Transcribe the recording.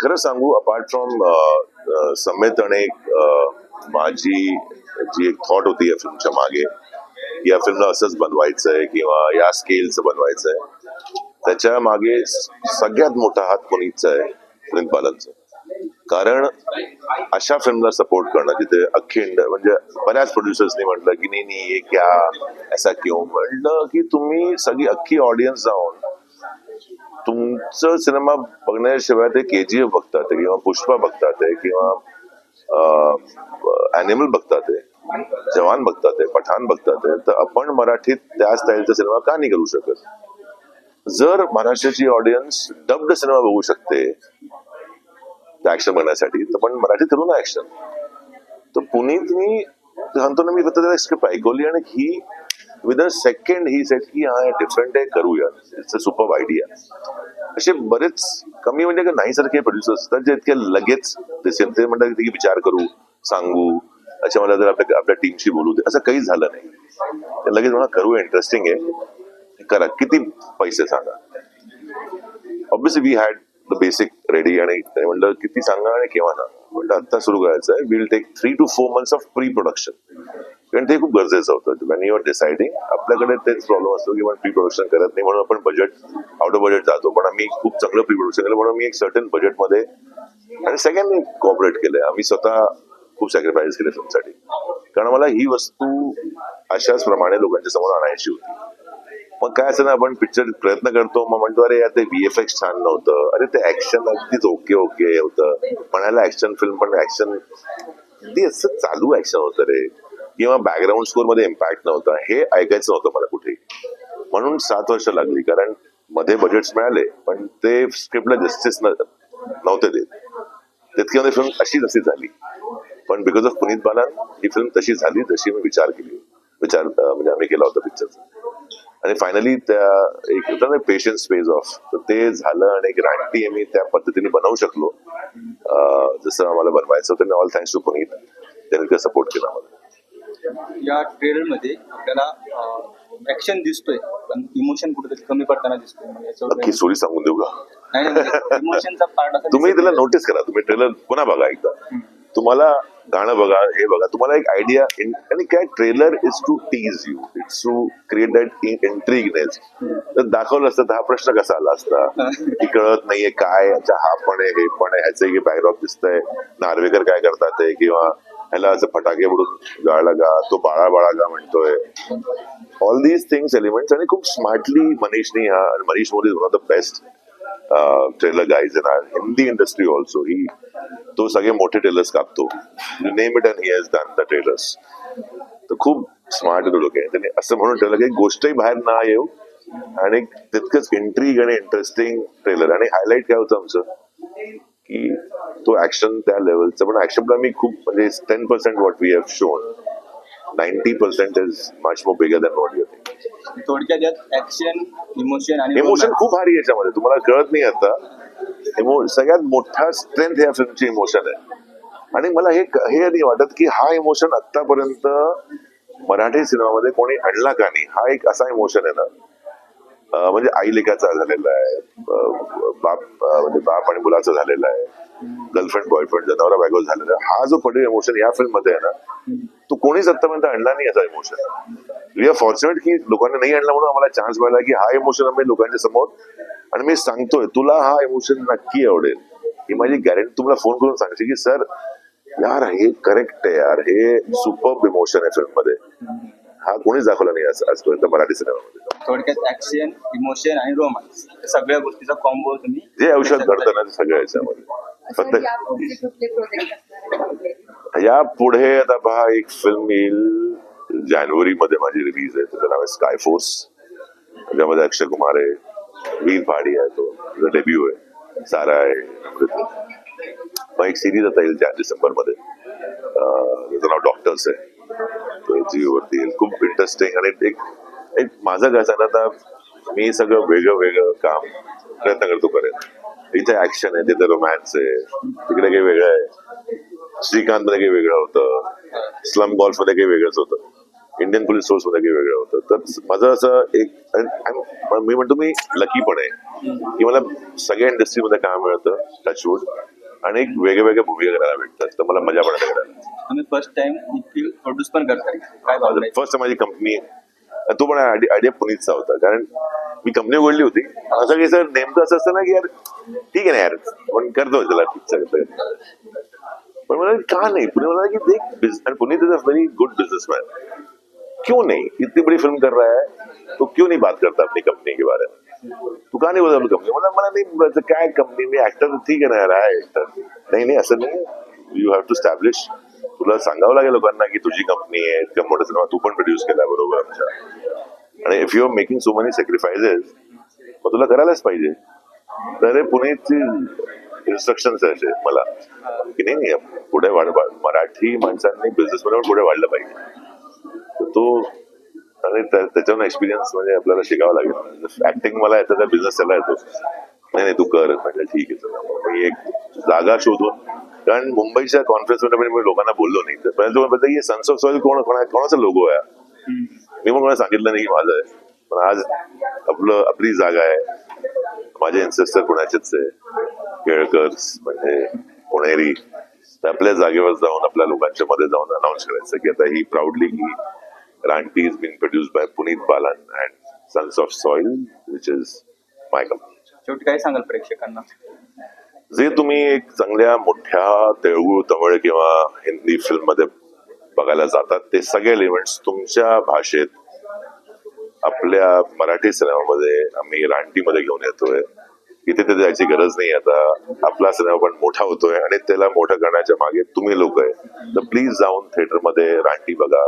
खरं सांगू apart from uh, uh, समेत आणि uh, माझी जी एक थॉट होती या फिल्मच्या मागे या फिल्मला असंच आहे किंवा या स्केलचं बनवायचंय. त्याच्यामागे सगळ्यात मोठा हात कोणीचा आहे? पुनीत कारण अशा फिल्मला सपोर्ट करणं जिथे अखिंड म्हणजे बऱ्याच प्रोड्युसर्सनी म्हटलं की नाही नाही ये क्या ऐसा क्यों? म्हटलं की तुम्ही सगळी अख्खी ऑडियन्स जाऊन तुमचं सिनेमा बघण्याशिवाय ते के जी एफ बघतात किंवा पुष्पा बघतात आहे किंवा अॅनिमल बघतात आहे जवान बघतात आहे पठाण बघतात आहे तर आपण मराठीत त्या स्टाईलचा सिनेमा का नाही करू शकत? जर महाराष्ट्राची ऑडियन्स डब्ड सिनेमा बघू शकते ऍक्शन बघण्यासाठी तर पण मराठीत करू ना ऍक्शन तर पुनीतनी सांगतो ना मी फक्त त्याला स्क्रिप्ट ऐकवली आणि he with a second he set की हा डिफरंट आहे करूया. इट्स अ सुपर आयडिया असे बरेच कमी म्हणजे नाही सारखे प्रोड्युसर्स असतात जे इतके लगेच ते म्हणतात की विचार करू सांगू. अच्छा मला जर आपल्या आपल्या टीमशी बोलू दे. असं काही झालं नाही. लगेच मला करू इंटरेस्टिंग आहे. करा. किती पैसे सांगा. Obviously we had the basic ready आणि त्याने म्हणलं किती सांगा आणि केव्हा सांगा. म्हणलं आता सुरू करायचं आहे will take three two four months of pre production कारण ते खूप गरजेचं होतं. वेन यू आर डिसाइडिंग आपल्याकडे तेच प्रॉब्लेम असतो की आपण प्री प्रोडक्शन करत नाही म्हणून आपण बजेट आउट ऑफ बजेट जातो. पण आम्ही खूप चांगलं प्री प्रोडक्शन केलं म्हणून मी एक सर्टन बजेटमध्ये आणि सगळ्यांनी कॉपरेट केलं आम्ही स्वतः खूप सॅक्रिफाईस केले फिल्मसाठी कारण मला ही वस्तू अशाच प्रमाणे लोकांच्या समोर आणायची होती. मग काय असं ना आपण पिक्चर प्रयत्न करतो. मग म्हणतो अरे यार ते वी एफ एक्स छान नव्हतं. अरे ते ऍक्शन अगदीच ओके ओके होतं. म्हणायला ऍक्शन फिल्म पण ऍक्शन ते असं चालू ऍक्शन होतं रे. किंवा बॅकग्राऊंड स्कोरमध्ये इम्पॅक्ट नव्हता. हे ऐकायचं नव्हतं मला कुठेही. म्हणून सात वर्ष लागली कारण मध्ये बजेट्स मिळाले पण ते स्क्रिप्टला जस्टिस नव्हते देत. तितक्यामध्ये फिल्म अशी तशी झाली. पण बिकॉज ऑफ पुनीत बालन ही फिल्म तशी झाली तशी मी विचार केली. विचार म्हणजे आम्ही केला होता पिक्चरचा आणि फायनली त्या एक होतं ना पेशन्स फेज ऑफ तर ते झालं आणि एक रानटी आम्ही त्या पद्धतीने बनवू शकलो. जसं आम्हाला बनवायचं होतं ऑल थँक्स टू पुनीत त्यांनी सपोर्ट केला आम्हाला. या ट्रेलरमध्ये आपल्याला ऍक्शन दिसतोय पण इमोशन कुठेतरी कमी पडताना दिसतोय. याच्यावर नक्की स्टोरी सांगून देऊ का? नाही इमोशनचा पार्ट असा तुम्ही त्याला. नोटीस करा. तुम्ही ट्रेलर पुन्हा बघा एकदा. तुम्हाला गाणं बघा हे बघा. तुम्हाला एक आयडिया आणि काय trailer is to tease you it's to create that intrigueness तर दाखवलं असतं तर हा प्रश्न कसा आला असता? की कळत नाहीये काय हा पण आहे हे पण आहे ह्याचं बॅकड्रॉप दिसतंय. नार्वेकर काय करतात ते किंवा ह्याला असं फटाके बुडून गाळला गा तो बाळा बाळा गा म्हणतोय. ऑल दीज थिंग्स एलिमेंट्स आणि खूप स्मार्टली मनीषनी हा आणि Manish Modi one of the best trailer guys in our Hindi industry also he तो सगळे मोठे ट्रेलर्स कापतो. Name it and he has done the trailers तर खूप स्मार्ट लोक आहे. त्याने असं म्हणून ठेवलं की गोष्टही बाहेर ना येऊ आणि तितकंच इंट्रीग आणि इंटरेस्टिंग ट्रेलर आणि हायलाईट काय होतं आमचं? की तो ऍक्शन त्या लेवलचं पण ऍक्शनला मी खूप म्हणजे ten percent what we have shown ninety percent is much more bigger than what you think थोडक्यात यात ऍक्शन इमोशन आणि इमोशन. खूप भारी याच्यामध्ये. तुम्हाला कळत नाही आता. इमो सगळ्यात मोठा स्ट्रेंथ ह्या फिल्मची इमोशन आहे. आणि मला हे हे नाही वाटत की हा इमोशन आतापर्यंत मराठी सिनेमामध्ये कोणी आणला का नाही. हा एक असा इमोशन आहे ना. म्हणजे आई लेखाचा झालेला आहे बाप म्हणजे बाप आणि मुलाचा झालेला आहे गर्लफ्रेंड बॉयफ्रेंड नवरा बायको झालेला आहे. हा जो पडील इमोशन या फिल्ममध्ये आहे ना तो कोणीच आतापर्यंत आणला नाही याचा इमोशन वी आर फॉर्च्युनेट की लोकांनी नाही आणला म्हणून आम्हाला चान्स मिळाला की हा इमोशन आम्ही लोकांच्या समोर आणि मी सांगतोय तुला हा इमोशन नक्की आवडेल. ही माझी गॅरंटी तुम्हाला फोन करून सांगते की सर यार हे करेक्ट आहे यार हे सुपर इमोशन आहे फिल्ममध्ये हा कोणीच दाखवला नाही आजपर्यंत मराठी सिनेमामध्ये. थोडक्यात ऍक्शन इमोशन आणि रोमांस सगळ्या गोष्टीचा कॉम्बो तुम्ही जे आयुष्यात घडतं ना ते सगळं याच्यामध्ये. फक्त? या पुढे आता पहा एक फिल्म येईल. जानेवारी मध्ये माझी रिलीज आहे. त्याचं नाव आहे स्काय फोर्स त्याच्यामध्ये अक्षय कुमार आहे. वीर पहाडी आहे तो. डेब्यू आहे. सारा आहे. मग एक सिरीज आता येईल त्या डिसेंबरमध्ये त्याचं नाव डॉक्टर्स आहे. तो येईल. खूप इंटरेस्टिंग आणि एक एक माझं काय सांगणार आता मी सगळं वेगळं वेगळं काम प्रयत्न करतो करेन इथे ऍक्शन आहे तिथे रोमॅन्स आहे तिकडे काही वेगळं आहे. श्रीकांत मध्ये काही वेगळं होतं. स्लम गॉल्फमध्ये काही वेगळंच होतं. इंडियन पोलीस फोर्समध्ये काही वेगळं होतं. तर माझं असं एक मी म्हणतो मी लकी पण आहे. की मला सगळ्या इंडस्ट्रीमध्ये काम मिळतं टचवूड आणि एक वेगळ्या वेगळ्या भूमिका करायला भेटतात तर मला मजा पण येते करायला. तुम्ही फर्स्ट टाइम प्रोड्यूस पण करताय काय? फर्स्ट माझी कंपनी तो पण आयडिया पुनीतचा होता. कारण मी कंपनी उघडली होती. असं काही सर नेमकं असं असतं ना की यार, ठीक आहे ना यार पण करतो त्याला पण मला का नाही? पुणे मला की देख Puneet is a very good businessman क्यों नहीं? इतनी बड़ी फ़िल्म कर रहा है तो क्यों नहीं बात करता अपनी कंपनी के बारे में? तू का नाही आपली कंपनी मला मला नाही काय कंपनी मी ऍक्टर ठीक आहे ना यार आहे ऍक्टर नाही नाही, असं नाही. यू हॅव टू स्टॅब्लिश तुला सांगावं लागेल लोकांना की तुझी कंपनी आहे, इतका मोठा सिनेमा तू पण प्रोड्यूस केला, बरोबर आमच्या आणि if you are making so many sacrifices मग तुला करायलाच पाहिजे. तर हे पुणेची इन्स्ट्रक्शन असे मला. की नाही नाही पुढे वाढ मराठी माणसांनी बिझनेस मध्ये पुढे वाढलं पाहिजे. तर तो आणि त्याच्यावर एक्सपिरियन्स म्हणजे आपल्याला शिकावं लागेल. ऍक्टिंग मला येतं त्या बिझनेस त्याला येतो. नाही नाही तू कर. म्हणजे ठीक आहे मग मी एक जागा शोधून कारण मुंबईच्या कॉन्फरन्समध्ये पण मी लोकांना बोललो नाही. तर पहिल्यांदा तुम्हाला बोलतो की सन्स ऑफ सॉइल कोण कोणा कोणाचा लोगो आहे? मी पण कोणाला सांगितलं नाही की माझं आहे. पण आज आपलं आपली जागा आहे. माझे एन्सेस्टर पुण्याचेच आहे. केळकर म्हणजे पुणेरी. तर आपल्या जागेवर जाऊन आपल्या लोकांच्या मध्ये जाऊन अनाऊन्स करायचं की आता ही प्राऊडली की Raanti is been produce by Puneet Balan and sons of soil which is my company शेवटी काय सांगाल प्रेक्षकांना? जे तुम्ही एक चांगल्या मोठ्या तेळगुळ तमिळ किंवा हिंदी फिल्ममध्ये बघायला जातात. ते सगळे इव्हेंट्स तुमच्या भाषेत आपल्या मराठी सिनेमामध्ये आम्ही रानटीमध्ये घेऊन येतोय. इथे ते जायची गरज नाही आता. आपला सिनेमा पण मोठा होतोय आणि त्याला मोठं करण्याच्या मागे तुम्ही लोक आहे. तर प्लीज जाऊन थिएटरमध्ये रानटी बघा.